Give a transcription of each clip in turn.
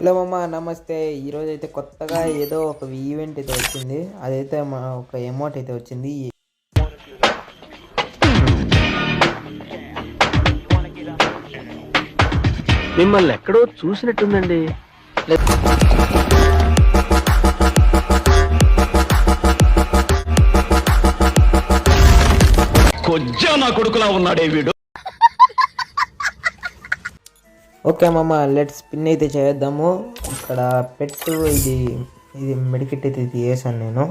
Hello మమ్మ నమస్తే. ఈరోజు అయితే కొత్తగా ఏదో ఒక ఈవెంట్ అయితే వచ్చింది. అదైతే మా ఒక అమౌంట్ అయితే వచ్చింది. మిమ్మల్ని ఎక్కడో చూసినట్టుందండి. కొజ్జా నా కొడుకులా ఉన్నాడే వీడు. ఓకే మమ్మ లెట్ స్పిన్ అయితే చేద్దాము. ఇక్కడ పెట్టు ఇది ఇది మెడికెట్ అయితే తీసేసాను నేను.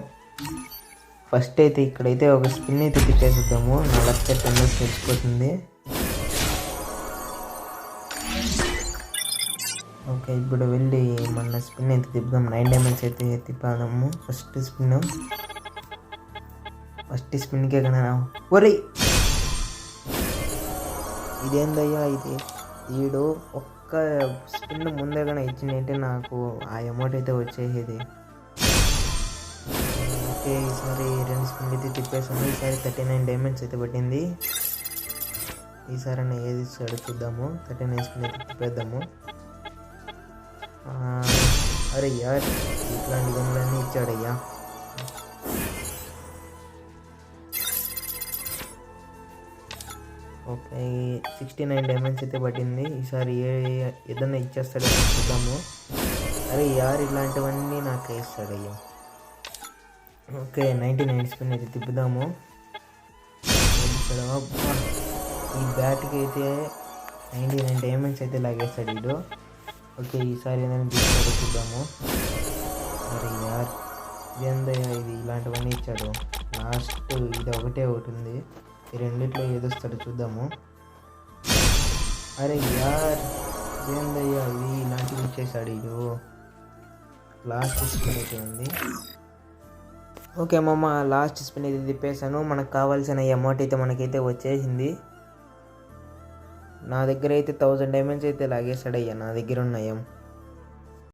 ఫస్ట్ అయితే ఇక్కడైతే ఒక స్పిన్ అయితే తిప్పేసేద్దాము నా లెఫ్ట్ టెన్ తెలిసిపోతుంది ఓకే ఇప్పుడు వెళ్ళి మన స్పిన్ అయితే తిప్పుదాం. నైన్ డైమండ్స్ అయితే తిప్పాదాము ఫస్ట్ స్పిన్ ఫస్ట్ స్పిన్కే కదా ఒరే ఇదేందయ్యా ఇది? వీడు ఒక్క స్పిన్ ముందే కానీ ఇచ్చిందంటే నాకు ఆ అమౌంట్ అయితే వచ్చేసేది. ఓకే ఈసారి రెండు స్పిన్ అయితే తిప్పేసాము ఈసారి థర్టీ నైన్ డైమండ్స్ అయితే పట్టింది. ఈసారి అన్న ఏది ఇస్తాడో చూద్దాము. థర్టీ నైన్ స్పిన్ అయితే తిప్పేద్దాము. అరే యార్ ఇట్లాంటి గమ్లన్నీ ఇచ్చాడయ్యా. ఓకే సిక్స్టీ నైన్ డైమండ్స్ అయితే పట్టింది. ఈసారి ఏ ఏదన్నా ఇచ్చేస్తాడో చూద్దాము. అరే యార్ ఇలాంటివన్నీ నాకు ఇస్తాడయ్యా. ఓకే నైంటీ నైన్ స్పిన్ అయితే తిప్పుదాము. ఈ బ్యాట్కి అయితే నైంటీ నైన్ డైమండ్స్ అయితే లాగేస్తాడు వీడు. ఓకే ఈసారి ఏదైనా చూద్దాము. అరే యార్ ఇదేందయ్యా ఇది? ఇలాంటివన్నీ ఇచ్చాడు. లాస్ట్ ఇది ఒకటే ఒకటి ఉంది. ఈ రెండిట్లో ఏదొస్తాడు చూద్దాము. అరే యార్ ఏందయ్యా అవి ఇలాంటివి ఇచ్చేసాడు ఇది లాస్ట్ స్పిన్ అయితే ఉంది. ఓకే అమ్మమ్మ లాస్ట్ స్పిన్ అయితే తిప్పేశాను. మనకు కావాల్సిన అమౌంట్ అయితే మనకైతే వచ్చేసింది. నా దగ్గర అయితే థౌజండ్ డైమండ్స్ అయితే లాగేశాడయ్యా నా దగ్గర ఉన్నాయం.